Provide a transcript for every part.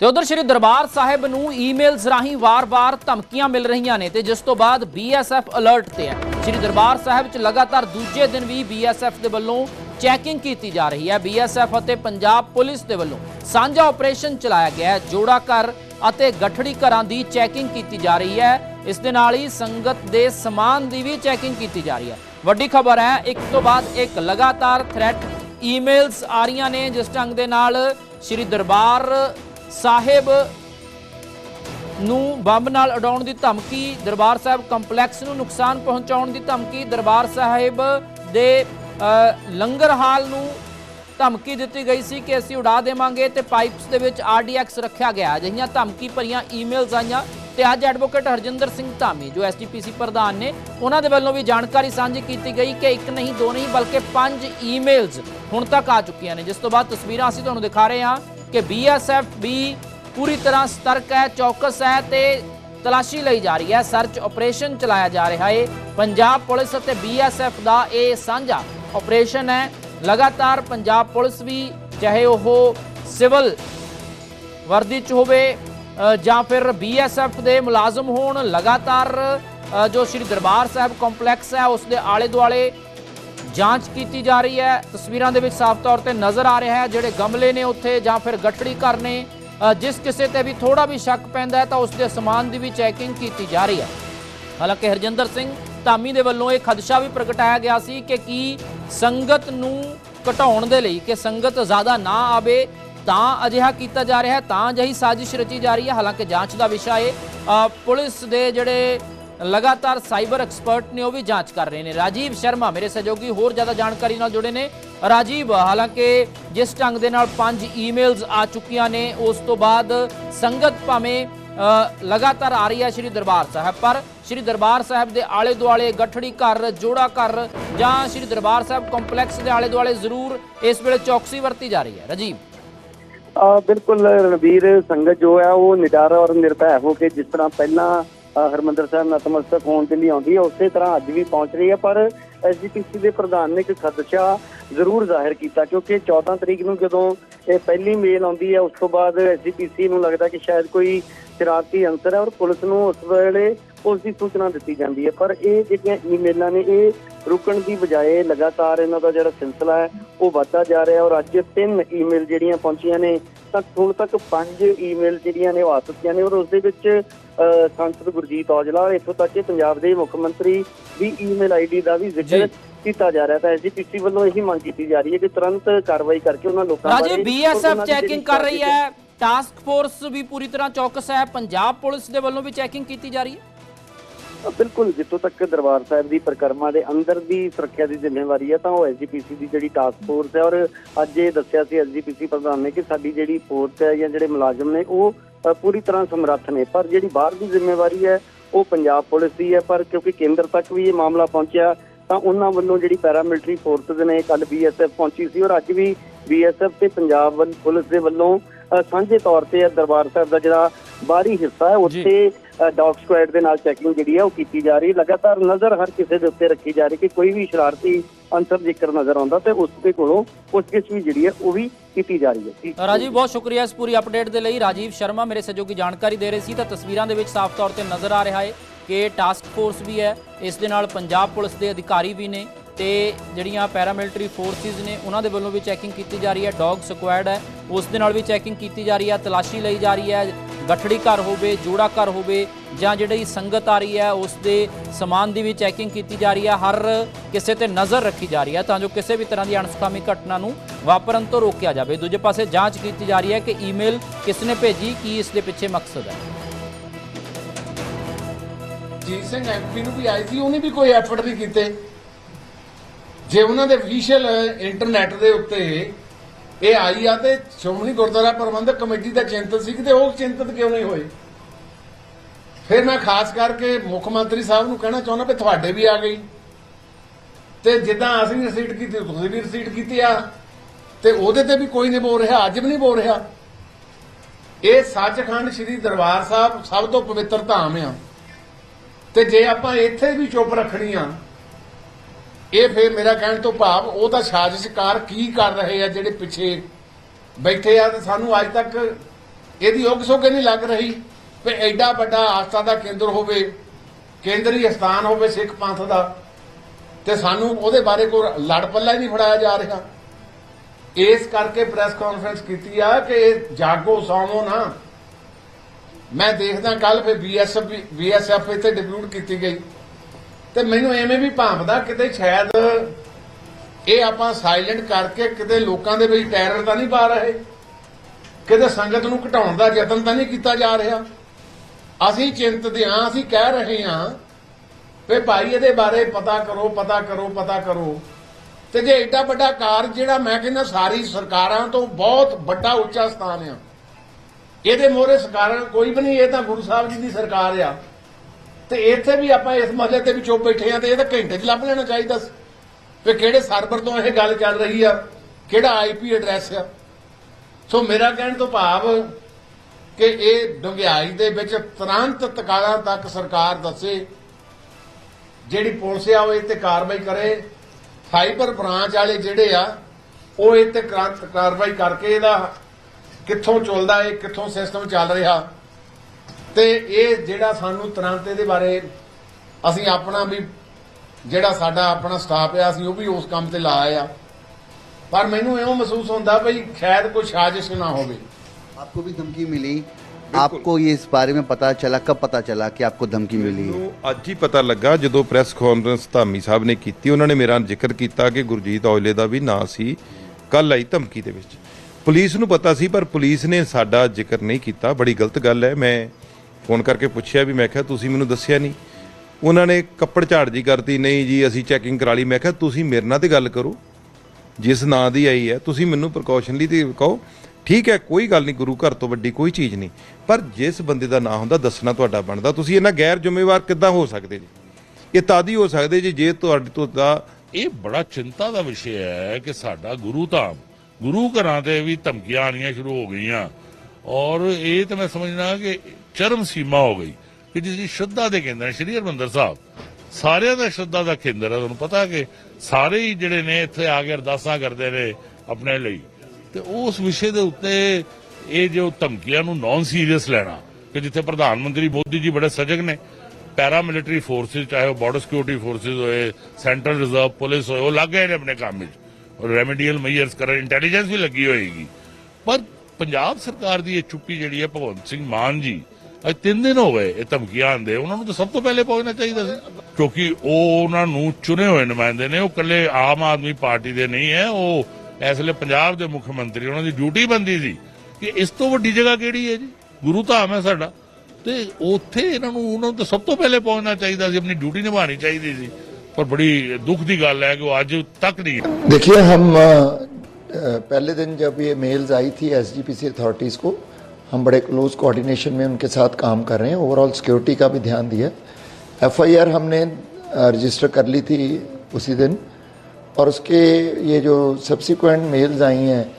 ਤੇ ਉਧਰ ਸ਼੍ਰੀ ਦਰਬਾਰ ਸਾਹਿਬ ਨੂੰ ਈਮੇਲਸ ਰਾਹੀਂ ਵਾਰ-ਵਾਰ ਧਮਕੀਆਂ ਮਿਲ ਰਹੀਆਂ ਨੇ ਤੇ ਜਿਸ ਤੋਂ ਬਾਅਦ ਬੀਐਸਐਫ ਅਲਰਟ ਤੇ ਹੈ। ਸ਼੍ਰੀ ਦਰਬਾਰ ਸਾਹਿਬ 'ਚ ਲਗਾਤਾਰ ਦੂਜੇ ਦਿਨ ਵੀ ਬੀਐਸਐਫ ਦੇ ਵੱਲੋਂ ਚੈਕਿੰਗ ਕੀਤੀ ਜਾ ਰਹੀ ਹੈ। ਬੀਐਸਐਫ ਅਤੇ ਪੰਜਾਬ ਪੁਲਿਸ ਦੇ ਵੱਲੋਂ ਸਾਂਝਾ ਆਪਰੇਸ਼ਨ ਚਲਾਇਆ ਗਿਆ ਹੈ। ਜੋੜਾ ਘਰ ਅਤੇ ਗਠੜੀ ਘਰਾਂ ਦੀ ਚੈਕਿੰਗ ਕੀਤੀ ਜਾ ਰਹੀ ਹੈ। ਇਸ ਦੇ ਨਾਲ ਹੀ ਸੰਗਤ ਦੇ ਸਮਾਨ ਦੀ ਵੀ ਚੈਕਿੰਗ ਕੀਤੀ ਜਾ ਰਹੀ ਹੈ। ਵੱਡੀ ਖਬਰ ਹੈ, ਇੱਕ ਤੋਂ ਬਾਅਦ ਇੱਕ ਲਗਾਤਾਰ ਥ੍ਰੈਟ ਈਮੇਲਸ ਆ ਰਹੀਆਂ ਨੇ। ਜਿਸ ਢੰਗ ਦੇ ਨਾਲ ਸ਼੍ਰੀ ਦਰਬਾਰ ਸਾਹਿਬ ਨੂੰ ਬੰਬ ਨਾਲ ਉਡਾਉਣ ਦੀ ਧਮਕੀ, ਦਰਬਾਰ ਸਾਹਿਬ ਕੰਪਲੈਕਸ ਨੂੰ ਨੁਕਸਾਨ ਪਹੁੰਚਾਉਣ ਦੀ ਧਮਕੀ, ਦਰਬਾਰ ਸਾਹਿਬ ਦੇ ਲੰਗਰ ਹਾਲ ਨੂੰ ਧਮਕੀ ਦਿੱਤੀ ਗਈ ਸੀ ਕਿ ਅਸੀਂ ਉਡਾ ਦੇਵਾਂਗੇ ਤੇ ਪਾਈਪਸ ਦੇ ਵਿੱਚ ਆਰਡੀਐਕਸ ਰੱਖਿਆ ਗਿਆ। ਅਜਿਹੀਆਂ ਧਮਕੀ ਭਰੀਆਂ ਈਮੇਲਸ ਆਈਆਂ ਤੇ ਅੱਜ ਐਡਵੋਕੇਟ ਹਰਜਿੰਦਰ ਸਿੰਘ ਧਾਮੀ, ਜੋ ਐਸਟੀਪੀਸੀ ਪ੍ਰਧਾਨ ਨੇ, ਉਹਨਾਂ ਦੇ ਵੱਲੋਂ ਵੀ ਜਾਣਕਾਰੀ ਸਾਂਝੀ ਕੀਤੀ ਗਈ ਕਿ ਇੱਕ ਨਹੀਂ, ਦੋ ਨਹੀਂ, ਬਲਕਿ ਪੰਜ ਈਮੇਲਸ ਹੁਣ ਤੱਕ ਆ ਚੁੱਕੀਆਂ ਨੇ। ਜਿਸ ਤੋਂ ਬਾਅਦ ਤਸਵੀਰਾਂ ਅਸੀਂ ਤੁਹਾਨੂੰ ਦਿਖਾ ਰਹੇ ਹਾਂ। ਕਿ ਬੀਐਸਐਫ ਵੀ ਪੂਰੀ ਤਰ੍ਹਾਂ ਸਤਰਕ ਹੈ, ਚੌਕਸ ਹੈ ਤੇ ਤਲਾਸ਼ੀ ਲਈ ਜਾ ਰਹੀ ਹੈ। ਸਰਚ ਆਪਰੇਸ਼ਨ ਚਲਾਇਆ ਜਾ ਰਿਹਾ ਹੈ ਪੰਜਾਬ ਪੁਲਿਸ ਅਤੇ ਬੀਐਸਐਫ ਦਾ ਇਹ ਸਾਂਝਾ ਆਪਰੇਸ਼ਨ ਹੈ। ਲਗਾਤਾਰ ਪੰਜਾਬ ਪੁਲਿਸ ਵੀ ਚਾਹੇ ਉਹ ਸਿਵਲ ਵਰਦੀ ਚ ਹੋਵੇ ਜਾਂ ਫਿਰ ਬੀਐਸਐਫ ਦੇ ਮੁਲਾਜ਼ਮ ਹੋਣ, ਲਗਾਤਾਰ ਜੋ ਸ਼੍ਰੀ ਦਰਬਾਰ ਸਾਹਿਬ ਕੰਪਲੈਕਸ ਹੈ, ਉਸ ਦੇ ਆਲੇ ਦੁਆਲੇ ਜਾਂਚ ਕੀਤੀ ਜਾ ਰਹੀ ਹੈ। ਤਸਵੀਰਾਂ ਦੇ ਵਿੱਚ ਸਾਫ਼ ਤੌਰ ਤੇ ਨਜ਼ਰ ਆ ਰਿਹਾ ਹੈ ਜਿਹੜੇ ਗਮਲੇ ਨੇ ਉੱਥੇ ਜਾਂ ਫਿਰ ਗੱਠੜੀ ਘਰ ਨੇ। ਜਿਸ ਕਿਸੇ ਤੇ ਵੀ ਥੋੜਾ ਵੀ ਸ਼ੱਕ ਪੈਂਦਾ ਹੈ ਤਾਂ ਉਸ ਦੇ ਸਮਾਨ ਦੀ ਵੀ ਚੈਕਿੰਗ ਕੀਤੀ ਜਾ ਰਹੀ ਹੈ। ਹਾਲਾਂਕਿ ਹਰਜਿੰਦਰ ਸਿੰਘ ਧਾਮੀ ਦੇ ਵੱਲੋਂ ਇਹ ਖਦਸ਼ਾ ਵੀ ਪ੍ਰਗਟਾਇਆ ਗਿਆ ਸੀ ਕਿ ਕੀ ਸੰਗਤ ਨੂੰ ਘਟਾਉਣ ਦੇ ਲਈ ਕਿ ਸੰਗਤ ਜ਼ਿਆਦਾ ਨਾ ਆਵੇ ਤਾਂ ਅਜਿਹਾ ਕੀਤਾ ਜਾ ਰਿਹਾ ਹੈ, ਤਾਂ ਅਜਿਹੀ ਸਾਜ਼ਿਸ਼ ਰਚੀ ਜਾ ਰਹੀ ਹੈ। ਹਾਲਾਂਕਿ ਜਾਂਚ ਦਾ ਵਿਸ਼ਾ ਹੈ ਪੁਲਿਸ ਦੇ ਜਿਹੜੇ ਲਗਾਤਾਰ ਸਾਈਬਰ ਐਕਸਪਰਟ ਨੇ ਉਹ ਵੀ ਜਾਂਚ ਕਰ ਰਹੇ ਨੇ। ਰਾਜੀਵ ਸ਼ਰਮਾ ਮੇਰੇ ਸਹਿਯੋਗੀ, ਹੋਰ ਜ਼ਿਆਦਾ ਜਾਣਕਾਰੀ ਨਾਲ ਜੁੜੇ ਨੇ। ਰਾਜੀਵ, ਹਾਲਾਂਕਿ ਜਿਸ ਢੰਗ ਦੇ ਨਾਲ ਪੰਜ ਈਮੇਲਸ ਆ ਚੁੱਕੀਆਂ ਨੇ, ਉਸ ਤੋਂ ਬਾਅਦ ਸੰਗਤ ਭਾਵੇਂ ਲਗਾਤਾਰ ਆ ਰਹੀ ਹੈ ਸ਼੍ਰੀ ਦਰਬਾਰ ਸਾਹਿਬ, ਪਰ ਸ਼੍ਰੀ ਦਰਬਾਰ ਸਾਹਿਬ ਦੇ ਆਲੇ ਦੁਆਲੇ ਗੱਠੜੀ ਘਰ, ਜੋੜਾ ਘਰ ਜਾਂ ਸ਼੍ਰੀ ਦਰਬਾਰ ਸਾਹਿਬ ਕੰਪਲੈਕਸ ਦੇ ਆਲੇ ਦੁਆਲੇ ਜ਼ਰੂਰ ਇਸ ਵੇਲੇ ਚੌਕਸੀ ਵਰਤੀ ਜਾ ਰਹੀ ਹੈ। ਰਾਜੀਵ। ਬਿਲਕੁਲ ਰਣਵੀਰ ਸੰਗਤ ਜੋ ਹੈ ਉਹ ਨਿਡਰ ਔਰ ਨਿਰਭੈ ਹੋ ਕੇ ਜਿਸ ਤਰ੍ਹਾਂ ਪਹਿਲਾਂ ਹਰਿਮੰਦਰ ਸਾਹਿਬ ਨਤਮਸਤਕ ਹੋਣ ਦੇ ਲਈ ਆਉਂਦੀ ਹੈ। ਉਸੇ ਤਰ੍ਹਾਂ ਅੱਜ ਵੀ ਪਹੁੰਚ ਰਹੀ ਹੈ, ਪਰ ਐਸਜੀਪੀਸੀ ਦੇ ਪ੍ਰਧਾਨ ਨੇ ਇੱਕ ਖਦਸ਼ਾ ਜ਼ਰੂਰ ਜ਼ਾਹਿਰ ਕੀਤਾ ਕਿਉਂਕਿ 14 ਤਰੀਕ ਨੂੰ ਜਦੋਂ ਇਹ ਪਹਿਲੀ ਮੇਲ ਆਉਂਦੀ ਹੈ, ਉਸ ਤੋਂ ਬਾਅਦ ਐਸਜੀਪੀਸੀ ਨੂੰ ਲੱਗਦਾ ਕਿ ਸ਼ਾਇਦ ਕੋਈ ਸ਼ਰਾਰਤੀ ਅੰਸਰ ਹੈ ਔਰ ਪੁਲਿਸ ਨੂੰ ਉਸ ਵੇਲੇ ਉਸ ਦੀ ਸੂਚਨਾ ਦਿੱਤੀ ਜਾਂਦੀ ਹੈ। ਪਰ ਇਹ ਜਿਹੜੀਆਂ ਈਮੇਲਾਂ ਨੇ, ਇਹ ਰੁਕਣ ਦੀ ਬਜਾਏ ਲਗਾਤਾਰ ਇਹਨਾਂ ਦਾ ਜਿਹੜਾ ਸਿਲਸਿਲਾ ਹੈ, ਉਹ ਵੱਧਦਾ ਜਾ ਰਿਹਾ ਔਰ ਅੱਜ ਤਿੰਨ ਈਮੇਲ ਜਿਹੜੀਆਂ ਪਹੁੰਚੀਆਂ ਨੇ ਤਾਂ ਹੁਣ ਤੱਕ ਪੰਜ ਈਮੇਲ ਜਿਹੜੀਆਂ ਨੇ ਉਹ ਆ ਚੁੱਕੀਆਂ ਨੇ ਔਰ ਉਸ ਦੇ ਵਿੱਚ ਸੰਸਦ ਗੁਰਜੀਤ ਔਜਲਾ ਇੱਥੋਂ ਤੱਕ ਕਿ ਪੰਜਾਬ ਦੇ ਮੁੱਖ ਮੰਤਰੀ ਦੀ ਈਮੇਲ ਆਈਡੀ ਦਾ ਵੀ ਜ਼ਿਕਰ। ਕੀਤਾ ਜਾ ਰਿਹਾ ਤਾਂ ਐਸਜੀਪੀਸੀ ਵੱਲੋਂ ਇਹੀ ਮੰਗ ਕੀਤੀ ਜਾ ਰਹੀ ਹੈ ਕਿ ਤੁਰੰਤ ਕਾਰਵਾਈ ਕਰਕੇ ਉਹਨਾਂ ਲੋਕਾਂ ਰਾਜੇ ਬਾਰੇ ਬੀਐਸਐਫ ਦੀ ਜਿਹੜੀ ਚੈਕਿੰਗ ਕਰ ਰਹੀ ਹੈ। ਟਾਸਕ ਫੋਰਸ ਵੀ ਪੂਰੀ ਤਰ੍ਹਾਂ ਚੌਕਸ ਹੈ। ਪੰਜਾਬ ਪੁਲਿਸ ਦੇ ਵੱਲੋਂ ਵੀ ਚੈਕਿੰਗ ਕੀਤੀ ਜਾ ਰਹੀ ਹੈ। ਬਿਲਕੁਲ, ਜਿੱਥੋਂ ਤੱਕ ਦਰਬਾਰ ਸਾਹਿਬ ਦੀ ਪਰਿਕਰਮਾ ਦੇ ਅੰਦਰ ਦੀ ਸੁਰੱਖਿਆ ਦੀ ਜ਼ਿੰਮੇਵਾਰੀ ਹੈ ਤਾਂ ਉਹ ਐਸਜੀਪੀਸੀ ਦੀ ਜਿਹੜੀ ਟਾਸਕ ਫੋਰਸ ਹੈ ਔਰ ਅੱਜ ਇਹ ਦੱਸਿਆ ਸੀ ਐਸਜੀਪੀਸੀ ਪ੍ਰਧਾਨ ਨੇ ਕਿ ਸਾਡੀ ਜਿਹੜੀ ਫੋਰਸ ਹੈ ਜਾਂ ਜਿਹੜੇ ਮੁਲਾਜ਼ਮ ਨੇ, ਉਹ ਪੂਰੀ ਤਰ੍ਹਾਂ ਸਮਰੱਥ ਨੇ। ਪਰ ਜਿਹੜੀ ਬਾਹਰ ਦੀ ਜ਼ਿੰਮੇਵਾਰੀ ਹੈ ਉਹ ਪੰਜਾਬ ਪੁਲਿਸ ਦੀ ਹੈ ਪਰ ਕਿਉਂਕਿ ਕੇਂਦਰ ਤੱਕ ਵੀ ਇਹ ਮਾਮਲਾ ਪਹੁੰਚਿਆ, ਤਾਂ ਉਹਨਾਂ ਵੱਲੋਂ ਜਿਹੜੀ ਪੈਰਾਮਿਲਟਰੀ ਫੋਰਸਸ ਨੇ ਕੱਲ ਬੀਐਸਐਫ ਪਹੁੰਚੀ ਸੀ, ਔਰ ਅੱਜ ਵੀ ਬੀਐਸਐਫ ਤੇ ਪੰਜਾਬ ਵੱਲ ਪੁਲਿਸ ਦੇ ਵੱਲੋਂ ਸਾਂਝੇ ਤੌਰ ਤੇ ਦਰਬਾਰ ਸਾਹਿਬ ਦਾ ਜਿਹੜਾ ਬਾਹਰੀ ਹਿੱਸਾ ਹੈ ਉੱਥੇ ਡੌਗ ਸਕੁਐਡ ਦੇ ਨਾਲ ਚੈਕਿੰਗ ਜਿਹੜੀ ਹੈ ਉਹ ਕੀਤੀ ਜਾ ਰਹੀ ਹੈ। ਲਗਾਤਾਰ ਨਜ਼ਰ ਹਰ ਕਿਸੇ ਦੇ ਉੱਤੇ ਰੱਖੀ ਜਾ ਰਹੀ ਕਿ ਕੋਈ ਵੀ ਸ਼ਰਾਰਤੀ ਅੰਸਰ ਜੇਕਰ ਨਜ਼ਰ ਆਉਂਦਾ ਤੇ ਉਸ ਦੇ ਕੋਲੋਂ ਪੁੱਛਗਿੱਛ ਵੀ ਜਿਹੜੀ ਹੈ ਉਹ ਵੀ ਕੀਤੀ ਜਾ ਰਹੀ ਹੈ। ਰਾਜੀਵ ਬਹੁਤ ਸ਼ੁਕਰੀਆ ਇਸ ਪੂਰੀ ਅਪਡੇਟ ਦੇ ਲਈ। ਰਾਜੀਵ ਸ਼ਰਮਾ ਮੇਰੇ ਸਹਿਯੋਗੀ ਜਾਣਕਾਰੀ ਦੇ ਰਹੇ ਸੀ ਤਾਂ ਤਸਵੀਰਾਂ ਦੇ ਵਿੱਚ ਸਾਫ਼ ਤੌਰ ਤੇ ਨਜ਼ਰ ਆ ਰਿਹਾ ਹੈ ਕਿ ਟਾਸਕ ਫੋਰਸ ਵੀ ਹੈ। ਇਸ ਦੇ ਨਾਲ ਪੰਜਾਬ ਪੁਲਿਸ ਦੇ ਅਧਿਕਾਰੀ ਵੀ ਨੇ। ਤੇ ਜਿਹੜੀਆਂ ਪੈਰਾਮਿਲਟਰੀ ਫੋਰਸਿਸ ਨੇ ਉਹਨਾਂ ਦੇ ਵੱਲੋਂ ਵੀ ਚੈਕਿੰਗ ਕੀਤੀ ਜਾ ਰਹੀ ਹੈ। ਡੌਗ ਸਕੁਐਡ ਹੈ। ਉਸ ਦੇ ਨਾਲ ਵੀ ਚੈਕਿੰਗ ਕੀਤੀ ਜਾ ਰਹੀ ਹੈ। ਤਲਾਸ਼ੀ ਲਈ ਜਾ ਰਹੀ ਹੈ। ਗੱਠੜੀ ਘਰ ਹੋਵੇ, ਜੋੜਾ ਘਰ ਹੋਵੇ ਜਾਂ ਜਿਹੜੀ ਸੰਗਤ ਆ ਰਹੀ ਹੈ, ਉਸ ਦੇ ਸਮਾਨ ਦੀ ਵੀ ਚੈਕਿੰਗ ਕੀਤੀ ਜਾ ਰਹੀ ਹੈ। ਹਰ ਕਿਸੇ ਤੇ ਨਜ਼ਰ ਰੱਖੀ ਜਾ ਰਹੀ ਹੈ ਤਾਂ ਜੋ ਕਿਸੇ ਵੀ ਤਰ੍ਹਾਂ ਦੀ ਅਣਸੁਖਾਮੀ ਘਟਨਾ ਨੂੰ ਵਾਪਰਨ ਤੋਂ ਰੋਕਿਆ ਜਾਵੇ। ਦੂਜੇ ਪਾਸੇ ਜਾਂਚ ਕੀਤੀ ਜਾ ਰਹੀ ਹੈ ਕਿ ਈਮੇਲ ਕਿਸ ਨੇ ਭੇਜੀ, ਕੀ ਇਸ ਦੇ ਪਿੱਛੇ ਮਕਸਦ ਹੈ। ਜੀਤ ਸਿੰਘ ਐਮਪੀ ਨੂੰ ਵੀ ਆਈ ਸੀ, ਉਹਨੇ ਵੀ ਕੋਈ ਐਫਰਟ ਨਹੀਂ ਕੀਤੇ। ਜੇ ਉਹਨਾਂ ਦੇ ਅਫੀਸ਼ੀਅਲ ਇੰਟਰਨੈਟ ਦੇ ਉੱਤੇ ਇਹ ਆਈ ਆ ਤੇ ਸ਼੍ਰੋਮਣੀ ਗੁਰਦੁਆਰਾ ਪ੍ਰਬੰਧਕ ਕਮੇਟੀ ਦਾ ਚਿੰਤਨ ਸੀ ਤੇ ਉਹ ਚਿੰਤਨ ਕਿਉਂ ਨਹੀਂ ਹੋਏ? ਫਿਰ ਮੈਂ ਖਾਸ ਕਰਕੇ ਮੁੱਖ ਮੰਤਰੀ ਸਾਹਿਬ ਨੂੰ ਕਹਿਣਾ ਚਾਹੁੰਦਾ ਵੀ ਤੁਹਾਡੇ ਵੀ ਆ ਗਈ। ਤੇ ਜਿੱਦਾਂ ਅਸੀਂ ਰਸੀਟ ਕੀਤੀ, ਤੁਸੀਂ ਵੀ ਰਸੀਟ ਕੀਤੀ ਆ। ਤੇ ਉਹਦੇ ਤੇ ਵੀ ਕੋਈ ਨਹੀਂ ਬੋਲ ਰਿਹਾ, ਅੱਜ ਵੀ ਨਹੀਂ ਬੋਲ ਰਿਹਾ। ਇਹ ਸੱਚਖੰਡ ਸ੍ਰੀ ਦਰਬਾਰ ਸਾਹਿਬ ਸਭ ਤੋਂ ਪਵਿੱਤਰ ਧਾਮ ਆ। ਤੇ ਜੇ ਆਪਾਂ ਇੱਥੇ ਵੀ ਚੁੱਪ ਰੱਖਣੀ ਆ ਇਹ ਫੇਰ ਮੇਰਾ ਕਹਿਣ ਤੋਂ ਭਾਵ, ਉਹ ਤਾਂ ਸਾਜ਼ਿਸ਼ਕਾਰ ਕੀ ਕਰ ਰਹੇ ਆ ਜਿਹੜੇ ਪਿੱਛੇ ਬੈਠੇ ਆ ਤੇ ਸਾਨੂੰ ਅੱਜ ਤੱਕ ਇਹਦੀ ਉਗ ਸੋਗੇ ਨਹੀਂ ਲੱਗ ਰਹੀ ਵੀ ਐਡਾ ਵੱਡਾ ਆਸਥਾ ਦਾ ਕੇਂਦਰ ਹੋਵੇ, ਕੇਂਦਰੀ ਸਥਾਨ ਹੋਵੇ ਸਿੱਖ ਪੰਥ ਦਾ ਤੇ ਸਾਨੂੰ ਉਹਦੇ ਬਾਰੇ ਕੋਈ ਲੜ ਪੱਲਾ ਹੀ ਨਹੀਂ ਫੜਾਇਆ ਜਾ ਰਿਹਾ। ਇਸ ਕਰਕੇ ਪ੍ਰੈਸ ਕਾਨਫਰੰਸ ਕੀਤੀ ਆ ਕਿ ਇਹ ਜਾਗੋ ਸੌਵੋ ਨਾ। ਮੈਂ ਦੇਖਦਾ ਕੱਲ ਫਿਰ ਬੀਐਸਐਫ ਬੀਐਸਐਫ ਇੱਥੇ ਡਿਪਿਊਟ ਕੀਤੀ ਗਈ। ਤੇ ਮੈਨੂੰ ਐਵੇਂ ਵੀ ਭਾਂਪਦਾ ਕਿਤੇ ਸ਼ਾਇਦ ਇਹ ਆਪਾਂ ਸਾਇਲੈਂਟ ਕਰਕੇ ਕਿਤੇ ਲੋਕਾਂ ਦੇ ਵਿੱਚ ਟੈਰਰ ਤਾਂ ਨਹੀਂ ਪਾ ਰਹੇ। ਕਿਤੇ ਸੰਗਤ ਨੂੰ ਘਟਾਉਣ ਦਾ ਯਤਨ ਤਾਂ ਨਹੀਂ ਕੀਤਾ ਜਾ ਰਿਹਾ। ਅਸੀਂ ਚਿੰਤਤ ਹਾਂ, ਅਸੀਂ ਕਹਿ ਰਹੇ ਹਾਂ ਵੀ ਭਾਈ ਇਹਦੇ ਬਾਰੇ ਪਤਾ ਕਰੋ ਪਤਾ ਕਰੋ ਪਤਾ ਕਰੋ। ਤੇ ਜੇ ਏਡਾ ਵੱਡਾ ਕਾਰਜ ਜਿਹੜਾ ਮੈਂ ਕਹਿੰਦਾ ਸਾਰੀ ਸਰਕਾਰਾਂ ਤੋਂ ਬਹੁਤ ਵੱਡਾ ਉੱਚਾ ਸਥਾਨ ਆ, ਇਹਦੇ ਮੋਹਰੇ ਸਰਕਾਰਾਂ ਕੋਈ ਵੀ ਨਹੀਂ, ਇਹ ਤਾਂ ਗੁਰੂ ਸਾਹਿਬ ਜੀ ਦੀ ਸਰਕਾਰ ਆ। ਤੇ ਇੱਥੇ ਵੀ ਆਪਾਂ ਇਸ ਮਸਲੇ ਤੇ ਵੀ ਚੁੱਪ ਬੈਠੇ ਆ ਤੇ ਇਹ ਤਾਂ ਘੰਟੇ 'ਚ ਲੱਭ ਲੈਣਾ ਚਾਹੀਦਾ ਸੀ। ਵੀ ਕਿਹੜੇ ਸਰਵਰ ਤੋਂ ਇਹ ਗੱਲ ਚੱਲ ਰਹੀ ਆ, ਕਿਹੜਾ ਆਈਪੀ ਐਡਰੈਸ ਆ। ਸੋ ਮੇਰਾ ਕਹਿਣ ਤੋਂ ਭਾਵ ਕਿ ਇਹ ਡੁੰਗਿਆਈ ਦੇ ਵਿੱਚ ਤੁਰੰਤ ਤਕਾਲਾਂ ਤੱਕ ਸਰਕਾਰ ਦੱਸੇ, ਜਿਹੜੀ ਪੁਲਿਸ ਆ ਉਹ ਇਹ ਤੇ ਕਾਰਵਾਈ ਕਰੇ। ਸਾਈਬਰ ਬ੍ਰਾਂਚ ਵਾਲੇ ਜਿਹੜੇ ਆ, ਉਹ ਇਹ ਤੇ ਕਾਰਵਾਈ ਕਰਕੇ ਇਹਦਾ ਕਿੱਥੋਂ ਚੱਲਦਾ, ਇਹ ਕਿੱਥੋਂ ਸਿਸਟਮ ਚੱਲ ਰਿਹਾ। ਤੇ ਇਹ ਜਿਹੜਾ ਸਾਨੂੰ ਤੁਰੰਤ ਇਹਦੇ ਬਾਰੇ ਅਸੀਂ ਆਪਣਾ ਵੀ ਜਿਹੜਾ ਸਾਡਾ ਆਪਣਾ ਸਟਾਫ ਆ ਅਸੀਂ ਉਹ ਵੀ ਉਸ ਕੰਮ ਤੇ ਲਾਇਆ ਆ ਪਰ ਮੈਨੂੰ ਇਉਂ ਮਹਿਸੂਸ ਹੁੰਦਾ ਭਈ ਸ਼ਾਇਦ ਕੋਈ ਸਾਜ਼ਿਸ਼ ਨਾ ਹੋਵੇ आपको भी धमकी मिली आपको ये इस बारे में पता चला कब पता चला कि आपको धमकी मिली है ਮੈਨੂੰ ਅੱਜ ਹੀ ਪਤਾ ਲੱਗਾ ਜਦੋਂ ਪ੍ਰੈਸ ਕਾਨਫਰੰਸ ਧਾਮੀ ਸਾਹਿਬ ਨੇ ਕੀਤੀ ਉਹਨਾਂ ਨੇ ਮੇਰਾ ਜ਼ਿਕਰ ਕੀਤਾ ਕਿ ਗੁਰਜੀਤ ਔਜਲੇ ਦਾ ਵੀ ਨਾਂ ਸੀ ਕੱਲ ਆਈ ਧਮਕੀ ਦੇ ਵਿੱਚ ਪੁਲਿਸ ਨੂੰ ਪਤਾ ਸੀ ਪਰ ਪੁਲਿਸ ਨੇ ਸਾਡਾ ਜ਼ਿਕਰ ਨਹੀਂ ਕੀਤਾ ਬੜੀ ਗਲਤ ਗੱਲ ਹੈ ਮੈਂ ਫੋਨ ਕਰਕੇ ਪੁੱਛਿਆ ਵੀ, ਮੈਂ ਕਿਹਾ, ਤੁਸੀਂ ਮੈਨੂੰ ਦੱਸਿਆ ਨਹੀਂ? ਉਹਨਾਂ ਨੇ ਕੱਪੜ ਝਾੜ ਜੀ ਕਰਤੀ, ਨਹੀਂ ਜੀ, ਅਸੀਂ ਚੈਕਿੰਗ ਕਰਾ ਲਈ। ਮੈਂ ਕਿਹਾ, ਤੁਸੀਂ ਮੇਰੇ ਨਾਲ ਤੇ ਗੱਲ ਕਰੋ। ਜਿਸ ਨਾਂ ਦੀ ਆਈ ਹੈ, ਤੁਸੀਂ ਮੈਨੂੰ ਪ੍ਰੀਕਾਸ਼ਨਲੀ ਤੇ ਕਹੋ। ਠੀਕ ਹੈ, ਕੋਈ ਗੱਲ ਨਹੀਂ, ਗੁਰੂ ਘਰ ਤੋਂ ਵੱਡੀ ਕੋਈ ਚੀਜ਼ ਨਹੀਂ। ਪਰ ਜਿਸ ਬੰਦੇ ਦਾ ਨਾਂ ਹੁੰਦਾ, ਦੱਸਣਾ ਤੁਹਾਡਾ ਬਣਦਾ। ਤੁਸੀਂ ਇਹਨਾਂ ਗੈਰ ਜ਼ਿੰਮੇਵਾਰ ਕਿੱਦਾਂ ਹੋ ਸਕਦੇ ਜੀ? ਇਹ ਤਾਦੀ ਹੋ ਸਕਦੇ ਜੀ, ਜੇ ਤੁਹਾਡੇ ਤੋਂ ਦਾ ਇਹ ਬੜਾ ਚਿੰਤਾ ਦਾ ਵਿਸ਼ਾ ਹੈ ਕਿ ਸਾਡਾ ਗੁਰੂ ਧਾਮ, ਗੁਰੂ ਘਰਾਂ ਤੇ ਵੀ ਧਮਕੀਆਂ ਆਣੀਆਂ ਸ਼ੁਰੂ ਹੋ ਗਈਆਂ। ਔਰ ਇਹ ਤਾਂ ਮੈਂ ਸਮਝਣਾ ਕਿ ਚਰਮ ਸੀਮਾ ਹੋ ਗਈ ਕਿ ਜਿਸ ਦੀ ਸ਼ਰਧਾ ਦੇ ਕੇਂਦਰ ਸ਼੍ਰੀ ਹਰਿਮੰਦਰ ਸਾਹਿਬ, ਸਾਰਿਆਂ ਦਾ ਸ਼ਰਧਾ ਦਾ ਕੇਂਦਰ ਹੈ, ਤੁਹਾਨੂੰ ਪਤਾ ਕਿ ਸਾਰੇ ਹੀ ਜਿਹੜੇ ਨੇ ਇੱਥੇ ਆ ਕੇ ਅਰਦਾਸਾਂ ਕਰਦੇ ਨੇ ਆਪਣੇ ਲਈ। ਤੇ ਉਸ ਵਿਸ਼ੇ ਦੇ ਉੱਤੇ ਇਹ ਜੋ ਧਮਕੀਆਂ ਨੂੰ ਨਾਨ ਸੀਰੀਅਸ ਲੈਣਾ ਕਿ ਜਿੱਥੇ ਪ੍ਰਧਾਨ ਮੰਤਰੀ ਮੋਦੀ ਜੀ ਬੜੇ ਸਜਗ ਨੇ ਪੈਰਾ ਮਿਲਟਰੀ ਫੋਰਸਿਸ ਚਾਹੇ ਉਹ ਬਾਰਡਰ ਸਿਕਿਉਰਿਟੀ ਫੋਰਸਿਸ ਹੋਏ ਸੈਂਟਰਲ ਰਿਜ਼ਰਵ ਪੁਲਿਸ ਹੋਏ, ਉਹ ਲੱਗ ਗਏ ਨੇ ਆਪਣੇ ਕੰਮ ਵਿੱਚ। ਔਰ ਰੈਮੀਡੀਅਲ ਮੈਜਰਸ ਕਰਨ ਇੰਟੈਲੀਜੈਂਸ ਵੀ ਲੱਗੀ ਹੋਏਗੀ। ਪਰ ਪੰਜਾਬ ਸਰਕਾਰ ਦੀ ਇਹ ਚੁੱਪੀ ਜਿਹੜੀ ਹੈ, ਭਗਵੰਤ ਸਿੰਘ ਮਾਨ ਜੀ ਅੱਜ ਤਿੰਨ ਦਿਨ ਹੋ ਗਏ ਇਹ ਧਮਕੀਆਂ ਆਂਦੇ ਉਹਨਾਂ ਨੂੰ ਤਾਂ ਸਭ ਤੋਂ ਪਹਿਲੇ ਪਹੁੰਚਣਾ ਚਾਹੀਦਾ ਸੀ ਕਿਉਂਕਿ ਉਹ ਉਹਨਾਂ ਨੂੰ ਚੁਣੇ ਹੋਏ ਨੁਮਾਇੰਦੇ ਨੇ ਉਹ ਇਕੱਲੇ ਆਮ ਆਦਮੀ ਪਾਰਟੀ ਦੇ ਨਹੀਂ ਹੈ ਉਹ ਇਸ ਵੇਲੇ ਪੰਜਾਬ ਦੇ ਮੁੱਖ ਮੰਤਰੀ ਉਹਨਾਂ ਦੀ ਡਿਊਟੀ ਬੰਦੀ ਸੀ ਕਿ ਇਸ ਤੋਂ ਵੱਡੀ ਜਗ੍ਹਾ ਕਿਹੜੀ ਹੈ ਜੀ ਗੁਰੂ ਧਾਮ ਹੈ ਸਾਡਾ ਤੇ ਉੱਥੇ ਇਹਨਾਂ ਨੂੰ ਉਹਨਾਂ ਨੂੰ ਤਾਂ ਸਭ ਤੋਂ ਪਹਿਲੇ ਪਹੁੰਚਣਾ ਚਾਹੀਦਾ ਸੀ ਆਪਣੀ ਡਿਊਟੀ ਨਿਭਾਉਣੀ ਚਾਹੀਦੀ ਸੀ ਪਰ ਬੜੀ ਦੁੱਖ ਦੀ ਗੱਲ ਹੈ ਕਿ ਉਹ ਅੱਜ ਤੱਕ ਨਹੀਂ देखिए हम अ, अ, पहले दिन जब ये मेल्स आई थी एसजीपीसी अथॉरिटीज़ को हम बड़े क्लोज कोऑर्डिनेशन में उनके साथ काम कर रहे हैं। ओवरऑल सिक्योरिटी का भी ध्यान दिया। एफआईआर हमने रजिस्टर कर ली थी उसी दिन। और उसके ये जो सब्सिक्वेंट मेल्स आई हैं,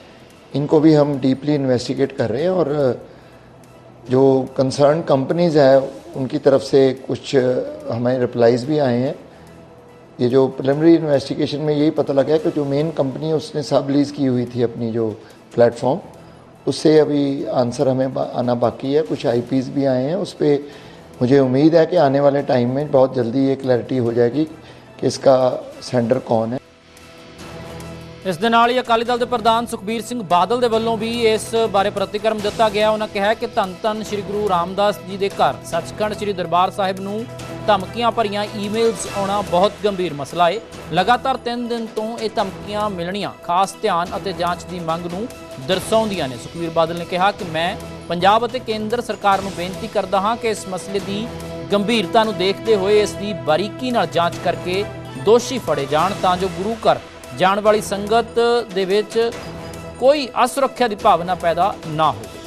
इनको भी हम डीपली इन्वेस्टिगेट कर रहे हैं। और जो कंसर्न कंपनीज़ है, उनकी तरफ़ से कुछ हमें रिप्लाईज भी आए हैं। ये जो प्रिलिमिनरी इन्वेस्टिगेशन में यही पता लगा है कि जो मेन कंपनी उसने सब लीज की हुई थी अपनी जो प्लेटफॉर्म उससे अभी आंसर हमें बा- आना बाकी है कुछ आईपीज भी आए हैं उस पर मुझे उम्मीद है कि आने वाले टाइम में बहुत जल्दी ये क्लैरिटी हो जाएगी कि इसका सेंडर कौन है ਇਸ ਦੇ ਨਾਲ ਹੀ ਅਕਾਲੀ ਦਲ ਦੇ ਪ੍ਰਧਾਨ ਸੁਖਬੀਰ ਸਿੰਘ ਬਾਦਲ ਦੇ ਵੱਲੋਂ ਵੀ ਇਸ ਬਾਰੇ ਪ੍ਰਤੀਕਰਮ ਦਿੱਤਾ ਗਿਆ ਉਹਨਾਂ ਕਿਹਾ ਕਿ ਧੰਨ ਧੰਨ ਸ੍ਰੀ ਗੁਰੂ ਰਾਮਦਾਸ ਜੀ ਦੇ ਘਰ ਸੱਚਖੰਡ ਸ੍ਰੀ ਦਰਬਾਰ ਸਾਹਿਬ ਨੂੰ ਧਮਕੀਆਂ ਭਰੀਆਂ ਈਮੇਲਸ ਆਉਣਾ ਬਹੁਤ ਗੰਭੀਰ ਮਸਲਾ ਹੈ ਲਗਾਤਾਰ 3 ਦਿਨ ਤੋਂ ਇਹ ਧਮਕੀਆਂ ਮਿਲਣੀਆਂ। ਖਾਸ ਧਿਆਨ ਅਤੇ ਜਾਂਚ ਦੀ ਮੰਗ ਨੂੰ ਦਰਸਾਉਂਦੀਆਂ ਨੇ। ਸੁਖਬੀਰ ਬਾਦਲ ਨੇ ਕਿਹਾ ਕਿ ਮੈਂ ਪੰਜਾਬ ਅਤੇ ਕੇਂਦਰ ਸਰਕਾਰ ਨੂੰ ਬੇਨਤੀ ਕਰਦਾ ਹਾਂ ਕਿ ਇਸ ਮਸਲੇ ਦੀ ਗੰਭੀਰਤਾ ਨੂੰ ਦੇਖਦੇ ਹੋਏ ਇਸ ਦੀ ਬਾਰੀਕੀ ਨਾਲ ਜਾਂਚ ਕਰਕੇ ਦੋਸ਼ੀ ਫੜੇ ਜਾਣ ਤਾਂ ਜੋ ਗੁਰੂ ਘਰ ਜਾਣ ਵਾਲੀ ਸੰਗਤ ਦੇ ਵਿੱਚ ਕੋਈ ਅਸੁਰੱਖਿਆ ਦੀ ਭਾਵਨਾ ਪੈਦਾ ਨਾ ਹੋਵੇ।